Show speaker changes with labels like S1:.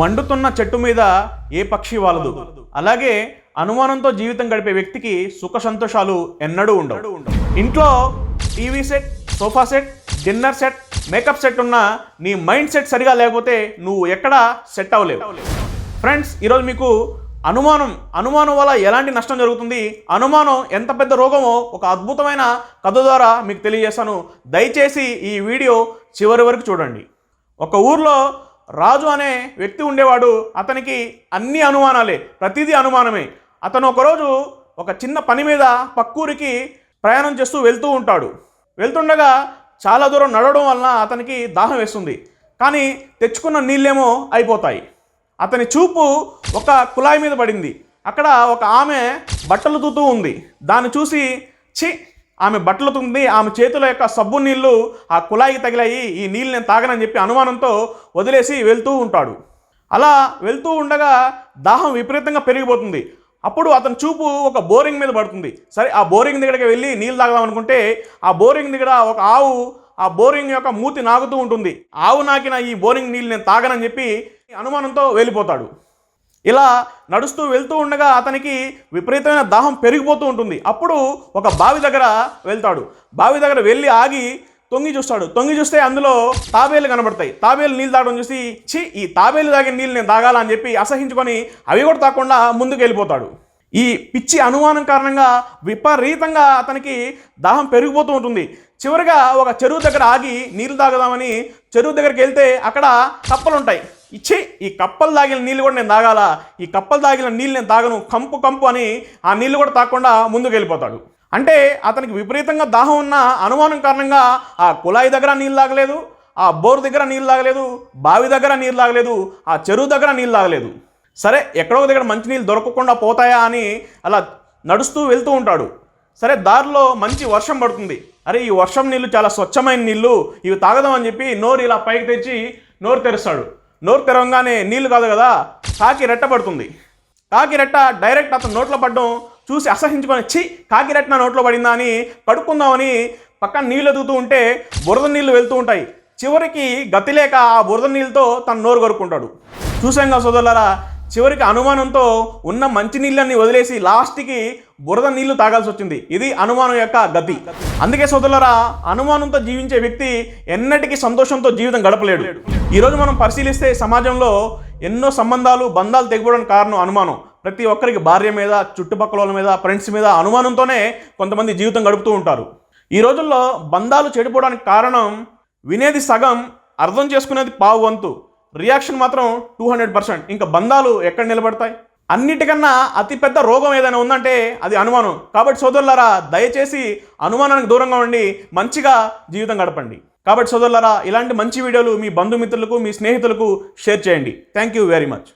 S1: మండుతున్న చెట్టు మీద ఏ పక్షి వాలదు. అలాగే అనుమానంతో జీవితం గడిపే వ్యక్తికి సుఖ సంతోషాలు ఎన్నడూ ఉండవు. ఇంట్లో TV set sofa set dinner set makeup set ఉన్న నీ మైండ్ సెట్ సరిగా లేకపోతే నువ్వు ఎక్కడా సెట్ అవ్వలేవు. ఫ్రెండ్స్ ఈరోజు మీకు అనుమానం అనుమానం వల్ల ఎలాంటి నష్టం జరుగుతుంది అనుమానం ఎంత పెద్ద రోగమో ఒక అద్భుతమైన కథ ద్వారా మీకు తెలియజేస్తాను. దయచేసి ఈ వీడియో చివరి వరకు చూడండి. ఒక ఊర్లో రాజు అనే వ్యక్తి ఉండేవాడు. అతనికి అన్ని అనుమానాలే. ప్రతిదీ అనుమానమే. అతను ఒకరోజు ఒక చిన్న పని మీద పక్కూరికి ప్రయాణం చేస్తూ వెళ్తూ ఉంటాడు. వెళ్తుండగా చాలా దూరం నడవడం వలన అతనికి దాహం వేస్తుంది. కానీ తెచ్చుకున్న నీళ్ళేమో అయిపోతాయి. అతని చూపు ఒక కుళాయి మీద పడింది. అక్కడ ఒక ఆమె బట్టలు తూతూ ఉంది. దాన్ని చూసి చి ఆమె బట్టలు తుంది ఆమె చేతుల యొక్క సబ్బు నీళ్ళు ఆ కుళాయికి తగిలాయి ఈ నీళ్ళు నేను తాగనని చెప్పి అనుమానంతో వదిలేసి వెళ్తూ ఉంటాడు. అలా వెళ్తూ ఉండగా దాహం విపరీతంగా పెరిగిపోతుంది. అప్పుడు అతని చూపు ఒక బోరింగ్ మీద పడుతుంది. సరే ఆ బోరింగ్ దగ్గరికి వెళ్ళి నీళ్ళు తాగదాం అనుకుంటే ఆ బోరింగ్ దగ్గర ఒక ఆవు ఆ బోరింగ్ యొక్క మూతి నాగుతూ ఉంటుంది. ఆవు నాకిన ఈ బోరింగ్ నీళ్ళు నేను తాగనని చెప్పి అనుమానంతో వెళ్ళిపోతాడు. ఇలా నడుస్తూ వెళ్తూ ఉండగా అతనికి విపరీతమైన దాహం పెరిగిపోతూ ఉంటుంది. అప్పుడు ఒక బావి దగ్గర వెళ్తాడు. బావి దగ్గర వెళ్ళి ఆగి తొంగి చూస్తాడు. తొంగి చూస్తే అందులో తాబేలు కనబడతాయి. తాబేలు నీళ్ళు తాగడం చూసి ఛీ ఈ తాబేలు తాగిన నీళ్ళు నేను తాగాలని చెప్పి అసహించుకొని అవి కూడా తాకుండా ముందుకు వెళ్ళిపోతాడు. ఈ పిచ్చి అనుమానం కారణంగా విపరీతంగా అతనికి దాహం పెరిగిపోతూ ఉంటుంది. చివరిగా ఒక చెరువు దగ్గర ఆగి నీళ్ళు తాగదామని చెరువు దగ్గరికి వెళ్తే అక్కడ కప్పలు ఉంటాయి ఇచ్చి ఈ కప్పలు తాగిన నీళ్ళు కూడా నేను తాగాల? ఈ కప్పలు తాగిన నీళ్ళు నేను తాగను కంపు కంపు అని ఆ నీళ్ళు కూడా తాగకుండా ముందుకు వెళ్ళిపోతాడు. అంటే అతనికి విపరీతంగా దాహం ఉన్న అనుమానం కారణంగా ఆ కుళాయి దగ్గర నీళ్ళు తాగలేదు ఆ బోరు దగ్గర నీళ్ళు తాగలేదు బావి దగ్గర నీళ్ళు తాగలేదు ఆ చెరువు దగ్గర నీళ్ళు తాగలేదు. సరే ఎక్కడో ఒక దగ్గర మంచినీళ్ళు దొరకకుండా పోతాయా అని అలా నడుస్తూ వెళ్తూ ఉంటాడు. సరే దారిలో మంచి వర్షం పడుతుంది. అరే ఈ వర్షం నీళ్ళు చాలా స్వచ్ఛమైన నీళ్ళు ఇవి తాగదామని చెప్పి నోరు ఇలా పైకి తెచ్చి నోరు తెరుస్తాడు. నోరు తెరవగానే నీళ్ళు కాదు కదా? కాకి రెట్ట పడుతుంది. కాకి రెట్ట డైరెక్ట్ అతను నోట్లో పడడం చూసి అసహించుకొని చి కాకి రెట్ట నా నోట్లో పడిందా అని కడుక్కుందామని పక్కన నీళ్ళు ఎదుగుతూ ఉంటే బురద నీళ్ళు వెళ్తూ ఉంటాయి. చివరికి గతి లేక ఆ బురద నీళ్ళతో తన నోరు కొరుక్కుంటాడు చూసాంగా సోదరులారా చివరికి అనుమానంతో ఉన్న మంచి నీళ్ళని వదిలేసి లాస్ట్కి బురద నీళ్ళు తాగాల్సి వచ్చింది. ఇది అనుమానం యొక్క గతి. అందుకే సోదరులరా అనుమానంతో జీవించే వ్యక్తి ఎన్నటికీ సంతోషంతో జీవితం గడపలేడు. ఈరోజు మనం పరిశీలిస్తే సమాజంలో ఎన్నో సంబంధాలు బంధాలు తెగిపోవడానికి కారణం అనుమానం. ప్రతి ఒక్కరికి భార్య మీద చుట్టుపక్కల వాళ్ళ మీద ఫ్రెండ్స్ మీద అనుమానంతోనే కొంతమంది జీవితం గడుపుతూ ఉంటారు. ఈ రోజుల్లో బంధాలు చెడిపోవడానికి కారణం వినేది సగం అర్థం చేసుకునేది పావు వంతు రియాక్షన్ మాత్రం టూ హండ్రెడ్ పర్సెంట్. ఇంకా బంధాలు ఎక్కడ నిలబడతాయి? అన్నిటికన్నా అతిపెద్ద రోగం ఏదైనా ఉందంటే అది అనుమానం. కాబట్టి సోదరులారా దయచేసి అనుమానానికి దూరంగా ఉండి మంచిగా జీవితం గడపండి. కాబట్టి సోదరులారా ఇలాంటి మంచి వీడియోలు మీ బంధుమిత్రులకు మీ స్నేహితులకు షేర్ చేయండి. Thank you very much